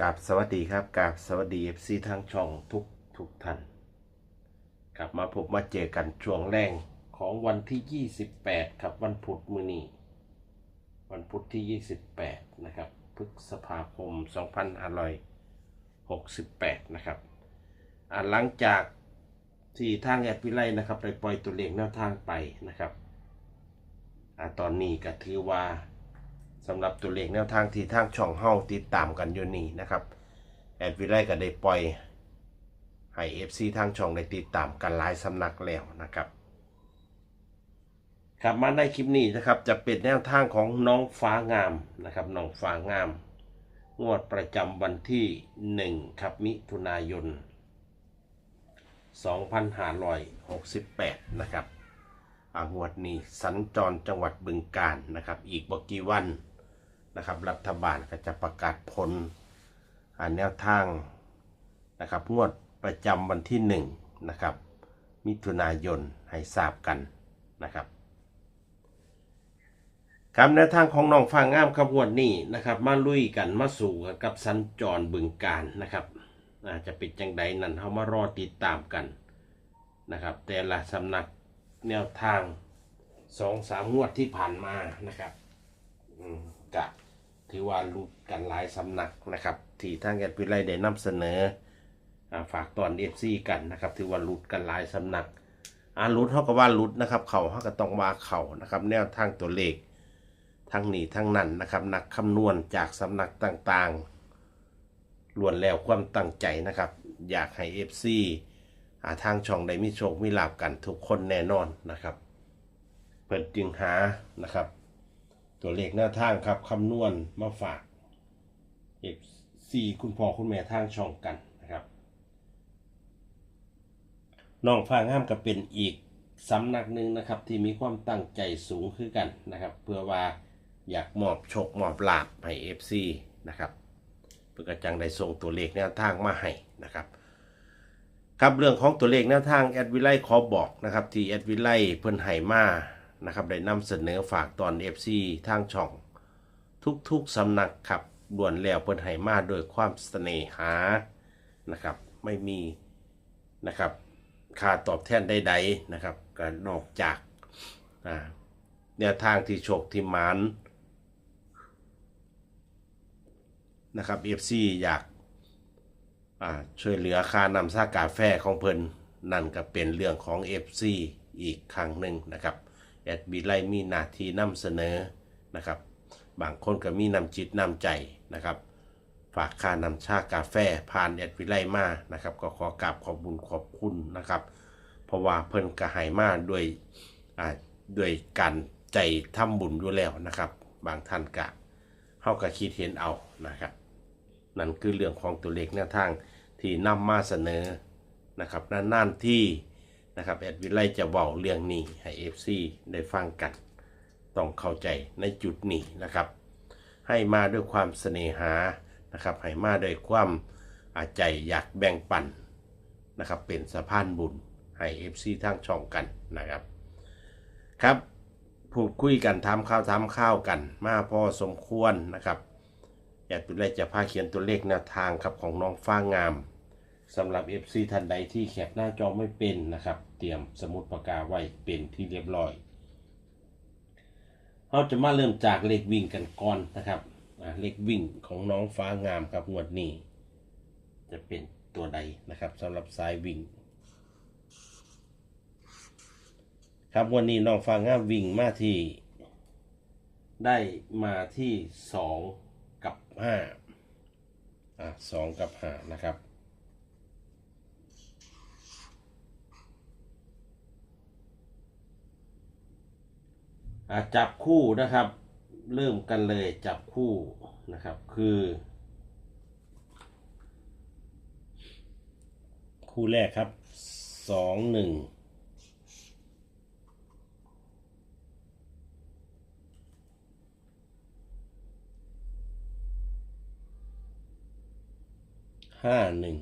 กราบสวัสดีครับกราบสวัสดีเอฟซีทางช่องทุกทุกท่านกลับมาพบมาเจอกันช่วงแรงของวันที่ 28 ครับวันพุธมื้อนี้วันพุธที่ 28 นะครับพฤษภาคม 2568 นะครับอ่าหลังจากที่ทางแอดวิไลนะครับได้ปล่อยตัวเลขแนวทางไปนะครับอ่าตอนนี้ก็ถือว่า สำหรับตัวเลขแนวทางที่ทางช่องเฮาติดตามกันอยู่นี่นะครับ แอดวิไลก็ได้ปล่อยให้ FC ทางช่องได้ติดตามกันหลายสำนักแล้วนะครับ ครับมาในคลิปนี้นะครับจะเป็นแนวทางของน้องฟ้างามนะครับน้องฟ้างาม งวดประจำวันที่ 1 ครับมิถุนายน 2568 นะครับอางวดนี้สัญจรจังหวัดบึงกาฬนะครับ อีกบกี่วัน นะครับ รัฐบาลก็จะประกาศผลแนวทางนะครับงวดประจำวันที่1นะครับมิถุนายนให้ทราบกันนะครับครับแนวทางของน้องฟางงามขบวนนี้นะครับ มาลุยกันมาสู่กันกับสัญจรบึงการนะครับอาจจะเป็นจังใดนั้นเขามารอติดตามกันนะครับ แต่ละสำนักแนวทางสองสามงวดที่ผ่านมานะครับ อืมกะ ถือว่ารุดกันหลายสำนักนะครับที่ทางแอดวิไลได้นำเสนอฝากตอนเอฟซีกันนะครับถือว่ารุดกันหลายสำนักอารุดเขาก็ว่ารุดนะครับ เขาเขาก็ต้องว่าเขานะครับ แนวทางตัวเลขทั้งนี้ทั้งนั้นนะครับ นักคำนวณจากสำนักต่างๆล้วนแล้วความตั้งใจนะครับ อยากให้ FC หาทางช่องได้มีโชคมีลาบกันทุกคนแน่นอนนะครับ เปิดจึงหานะครับ ตัวเลขหน้าทางครับคำนวณมาฝาก FC คุณพ่อคุณแม่ทางช่องกันนะครับน้องฟางห้ามก็เป็นอีกสำนักหนึ่งนะครับ ที่มีความตั้งใจสูงขึ้นกันนะครับ เพื่อว่าอยากมอบโชคมอบลาบให้ FC นะครับเพื่อกระจังได้ส่งตัวเลขแนวทางมาให้นะครับครับเรื่องของตัวเลขแนวทางแอดวิไลขอบอกนะครับที่แอดวิไลเพิ่นให้มา นะครับได้นำเสนอฝากตอน FC ทางช่อง ทุกๆสำนักครับด่วนแล้วเพิ่นให้มาโดยความเสน่หานะครับ ไม่มีนะครับค่าตอบแทนใดๆนะครับก็นอกจากแนวทางที่โชคที่มานนะครับ FC อยากอ่าช่วยเหลือค่านำซากาแฟของเพิ่นนั่นก็เป็นเรื่องของ FC อีกครั้งหนึ่งนะครับ แอดบีไลมีหน้าที่นำเสนอนะครับ บางคนก็มีนำจิตนำใจนะครับ ฝากค่านำชากาแฟผ่านแอดวิไลมานะครับ ก็ขอกราบขอบบุญขอบคุณนะครับ เพราะว่าเพิ่นกระหายมาด้วยอ่าด้วยการใจทำบุญอยู่แล้วนะครับ บางท่านกะเฮาก็คิดเห็นเอานะครับ นั่นคือเรื่องของตัวเลขแนวทางที่นำมาเสนอนะครับนานๆที่ นะครับแอดวิไลจะเว้าเรื่องนี้ให้ FC ได้ฟังกัน ต้องเข้าใจในจุดนี้นะครับ ให้มาด้วยความเสน่หานะครับให้มาด้วยความอาใจอยากแบ่งปันนะครับ เป็นสะพานบุญให้ FC ทางช่องกันนะครับ ครับพูดคุยกันทำข้าวทำข้าวกัน มาพอสมควรนะครับอยากเป็นไรจะพาเขียนตัวเลขแนวทางครับของน้องฟ้างาม สำหรับ FC ท่านใดที่แคปหน้าจอไม่เป็นนะครับ เตรียมสมุดปากกาไว้เป็นที่เรียบร้อยเราจะมาเริ่มจากเลขวิ่งกันก่อนนะครับเลขวิ่งของน้องฟ้างามครับงวดนี้ จะเป็นตัวใดนะครับสำหรับสายวิ่ง ครับวันนี้น้องฟ้างามวิ่งมาที่ ได้มาที่สองกับห้าอ่าสองกับห้านะครับ จับคู่นะครับ เริ่มกันเลยจับคู่นะครับ คือ คู่แรกครับสองหนึ่งห้าหนึ่ง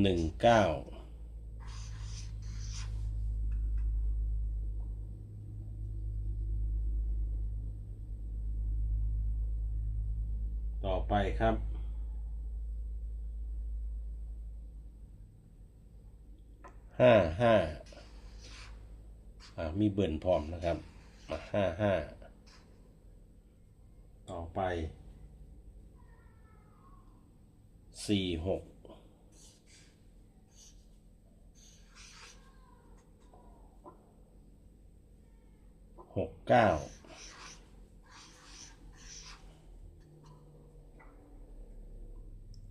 หนึ่งเก้าต่อไปครับ ห้าห้าอ่ามีเบิร์นพร้อมนะครับห้าห้า ต่อไป สี่หก เก้า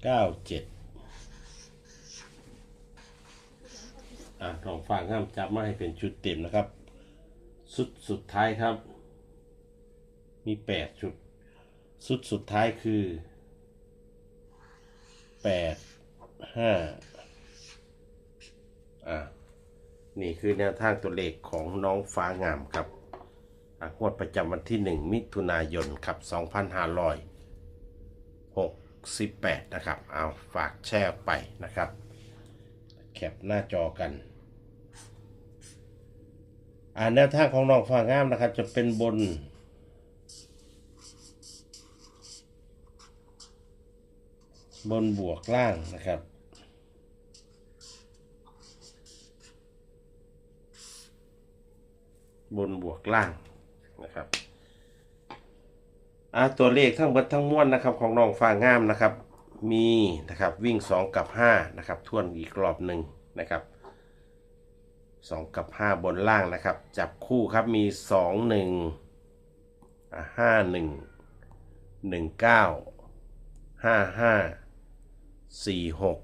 เก้าเจ็ดอะลองฟังห้ามจับมาให้เป็นชุดเต็มนะครับ สุดสุดท้ายครับ มีแปดชุด สุดสุดท้ายคือแปดห้าอะนี่คือแนวทางตัวเลขของน้องฟ้างามครับ งวดประจำวันที่ 1 มิถุนายนครับ 2568 นะครับ เอาฝากแชร์ไปนะครับ แคปหน้าจอกัน อ่าแนวทางของน้องฟ้างามนะครับ จะเป็นบน บนบวกล่างนะครับบนบวกล่าง นะครับอ่าตัวเลขทั้งเบิดทั้งมวลนะครับของน้องฟ้างามนะครับ มีนะครับวิ่ง 2 กับ5นะครับทวนอีกรอบหนึ่งนะครับ 2 กับ 5 บนล่างนะครับ จับคู่ครับมี 2 1อ่า5 1 1 9 5 5สี่หก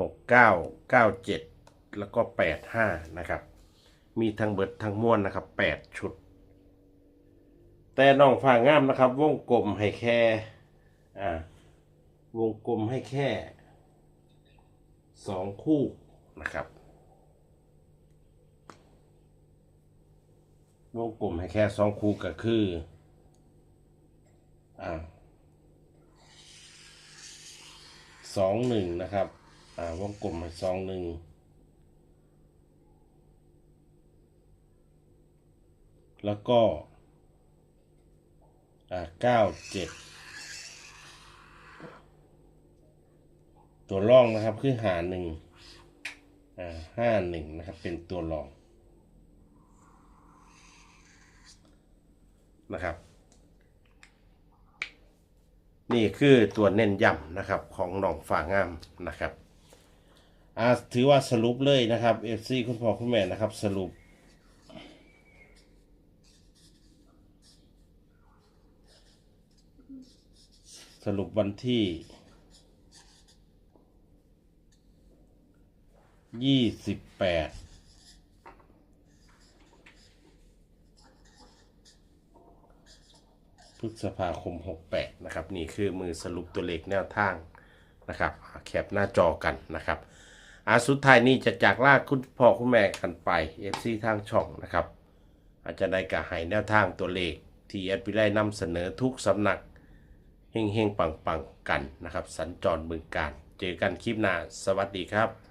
หกเก้าเก้าเจ็ดแล้วก็แปดห้านะครับ มีทั้งเบิดทั้งม้วนนะครับแปดชุด แต่น้องฝ่างามนะครับ วงกลมให้แค่อ่าวงกลมให้แค่สองคู่นะครับ วงกลมให้แค่สองคู่ก็คืออ่าสองหนึ่งนะครับ อ่าวงกลมให้สองหนึ่ง แล้วก็อ่าเก้าเจ็ดตัวร่องนะครับคือหาหนึ่งอ่าห้าหนึ่งนะครับ เป็นตัวรองนะครับ นี่คือตัวเน้นย้ำนะครับของหนองฝางามนะครับอ่าถือว่าสรุปเลยนะครับ FC คุณพ่อคุณแม่นะครับ สรุป รุปวันที่ยี่สิบแปดพฤษภาคม 68 นะครับ นี่คือมือสรุปตัวเลขแนวทางนะครับแคปหน้าจอกันนะครับอาสุดท้ายนี้จะจากลากคุณพ่อคุณแม่กันไป FC ทางช่องนะครับ อาจจะได้กระหายแนวทางตัวเลขที่แอดวิไลนำเสนอทุกสำนัก เฮงๆปังๆกันนะครับ สัญจรบึงการ เจอกันคลิปหน้า สวัสดีครับ